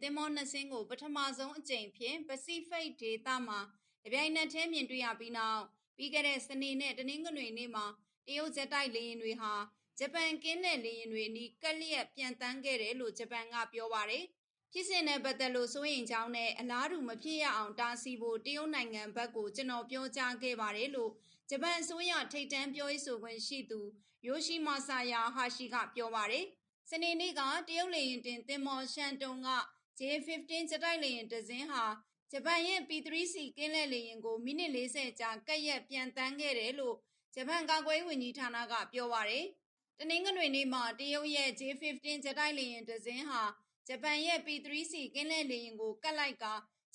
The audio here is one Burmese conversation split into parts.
နှစ်စင်းကိုပထမဆုံးအကြိမ်ဖြင့်ပစိဖိတ်ဒေသမှာတပြိုင်နက်တည်းမြင်တွေ့ရပြီးနောက်ပြီးခဲ့တဲ့စနေနဲ့တနင်္ဂနွေနေ့မှာတရုတ်ဂျက်တိုက်လေယာဉ်တွေဟာဂျပန်ကင်းတဲ့လေယာဉ်တွေအနီးကက်လျက်ပြန်တန်းခဲ့တယ်လို့ဂျပန်ကပြောပါတယ်ဖြစ်စဉ်နဲ့ပတ်သက်လို့စိုးရိမ်ကြောင်းနဲ့အလားတူမဖြစ်ရအောင်တားဆီးဖို့တရုတ်နိုင်ငံဘက်ကိုကျွန်တော်ပြောကြားခဲ့ပါတယ်လို့ဂျပန်အစိုးရထိပ်တန်းပြောရေးဆိုခွင့်ရှိသူယိုရှိမာဆာယာဟာရှိကပြောပါတယ်။စနေနေ့ကတရုတ်လေယာဉ်တင်သင်္ဘောရှန်တုံက J15 ဂျက်တိုက်လေယာဉ်တစ်စင်းဟာ ဂျပန်ရဲ့ P3C ကင်းလက်လေယာဉ်ကို မိနစ်40ကြာကက်ရက်ပြန်တန်းခဲ့တယ်လို့ ဂျပန်ကာကွယ်ရေးဝန်ကြီးဌာနက ပြောပါတယ်။တနင်္ဂနွေနေ့မှာ တရုတ်ရဲ့ J15 ဂျက်တိုက်လေယာဉ်တစ်စင်းဟာ ဂျပန်ရဲ့ P3C ကင်းလက်လေယာဉ်ကိုကတ်လိုက်က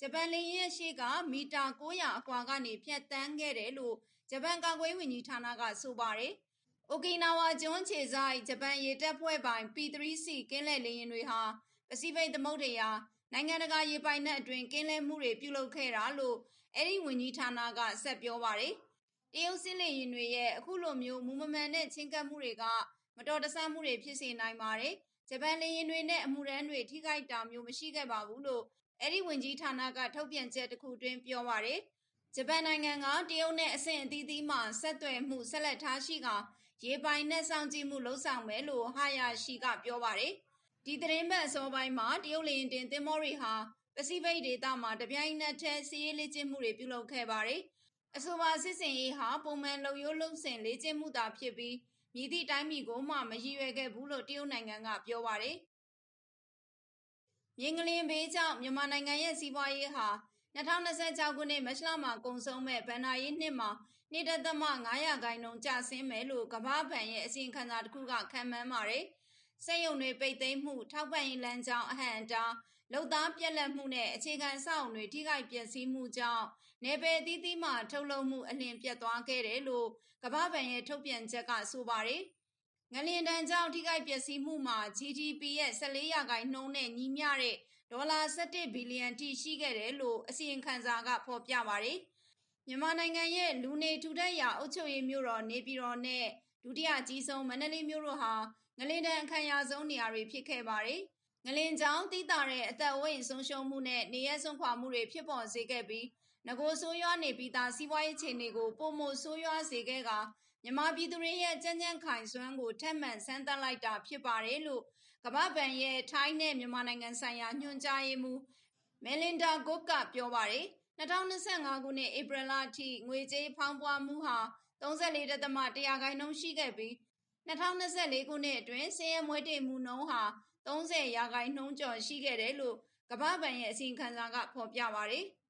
ဂျပန်လေယာဉ်ရဲ့ရှေ့က မီတာ900အကွာကနေဖြတ်တန်းခဲ့တယ်လို့ ဂျပန်ကာကွယ်ရေးဝန်ကြီးဌာနက ဆိုပါတယ်။အိုကီနာဝါကျွန်းခြေဆိုင်ဂျပန်ရေတပ်ဖွဲ့ပိုင် P3C ကင်းလက်လေယာဉ်တွေဟာ ပစိဖိတ်သမုဒ္ဒရာနိုင်ငံတကာရေပိုင်နက်အတွင်းကင်းလဲမှုတွေပြုလုပ်ခဲ့တာလို့အဲ့ဒီဝန်ကြီးဌာနကဆက်ပြောပါတယ်။တရုတ်စစ်လေယာဉ်တွေရဲ့အခုလိုမျိုးမူမမှန်တဲ့ချင်းကပ်မှုတွေကမတော်တဆမှုတွေဖြစ်စေနိုင်ပါတယ်။ဂျပန်လေယာဉ်တွေနဲ့အမှုရန်တွေထိခိုက်တာမျိုးမရှိခဲ့ပါဘူးလို့အဲ့ဒီဝန်ကြီးဌာနကထုတ်ပြန်ချက်တစ်ခုတွင်ပြောပါတယ်။ဂျပန်နိုင်ငံကတရုတ်နဲ့အဆင့်အသီးသီးမှဆက်သွယ်မှုဆက်လက်ထားရှိကရေပိုင်နဲ့စောင့်ကြည့်မှုလှုံ့ဆော်မယ်လို့ဟာယာရှိကပြောပါတယ်။ ဒီသတင်းပတ်အစောပိုင်းမှာတရုတ်လေယာဉ်တင်သင်္ဘောတွေဟာပစိဖိတ်ဒေသမှာတပြိုင်နက်တည်းစီးရေးလေ့ကျင့်မှုတွေပြုလုပ်ခဲ့ပါတယ်။အဆိုပါစစ်စင်ရေးဟာပုံမှန်လုံရိုးလုံစင်လေ့ကျင့်မှုသာဖြစ်ပြီးမြည်သည့်တိုင်းပြည်ကိုမှမရည်ရွယ်ခဲ့ဘူးလို့တရုတ်နိုင်ငံကပြောပါတယ်။မြင်းကလင်းဘေးကြောင့်မြန်မာနိုင်ငံရဲ့စီးပွားရေးဟာ2026ခုနှစ်မတ်လမှာကုန်ဆုံးမဲ့ဗန်နာရေးနှစ်မှာ2.5ရာခိုင်နှုန်းကျဆင်းမယ်လို့ကမ္ဘာ့ဘဏ်ရဲ့အစီရင်ခံစာတစ်ခုကခန့်မှန်းပါတယ်။ စက်ရုံတွေပိတ်သိမ်းမှုထောက်ပံ့ရေးလမ်းကြောင်းအဟန့်အတားလုံသားပြက်လက်မှုနဲ့အခြေခံစောင့်တွေထိခိုက်ပျက်စီးမှုကြောင့်နေပယ်အသီးသီးမှထုတ်လုပ်မှုအလင်းပြတ်သွားခဲ့တယ်လို့ကမ္ဘာ့ဘဏ်ရဲ့ထုတ်ပြန်ချက်ကဆိုပါတယ်။ငလျင်တန်ကြောင့်ထိခိုက်ပျက်စီးမှုမှာ GDP ရဲ့14ရာခိုင်နှုန်းနဲ့ညီမျှတဲ့ဒေါ်လာ17ဘီလီယံထိရှိခဲ့တယ်လို့အစီရင်ခံစာကဖော်ပြပါတယ်။မြန်မာနိုင်ငံရဲ့လူနေထူထပ်ရာအုပ်ချုပ်ရေးမြို့တော်နေပြည်တော်နဲ့ ဒုတိယကြီးဆုံးမန္တလေးမြို့တို့ဟာငလင်တန်အခမ်းအနားဆုံးနေရာတွေဖြစ်ခဲ့ပါတယ်။ငလင်ကြောင့်တိတာတဲ့အသက်အဝိတ်ဆုံးရှုံးမှုနဲ့နေရဆုံးခွာမှုတွေဖြစ်ပေါ်စေခဲ့ပြီးငကိုဆိုးရွားနေပြီးသားစီးပွားရေးခြေအနေကိုပုံမဆိုးရွားစေခဲ့ကမြန်မာပြည်သူတွေရဲ့ကြမ်းကြမ်းခိုင်စွမ်းကိုထက်မှန်ဆန်းသတ်လိုက်တာဖြစ်ပါတယ်လို့ကမ္ဘာ့ဘဏ်ရဲ့ထိုင်းနဲ့မြန်မာနိုင်ငံဆိုင်ရာညွှန်ကြားရေးမှူးမဲလင်ဒါဂုတ်ကပြောပါတယ်2025ခုနှစ်ဧပြီလအထိငွေကြေးဖောင်းပွားမှုဟာ 34.100ခိုင်နှုန်းရှိခဲ့ပြီး2024ခုနှစ်အတွင်းစည်ရမွေးတေမှုနှုန်းဟာ30ရာခိုင်နှုန်းကျော်ရှိခဲ့တယ်လို့ကမ္ဘာ့ဘဏ်ရဲ့အစီရင်ခံစာကဖော်ပြပါတယ်။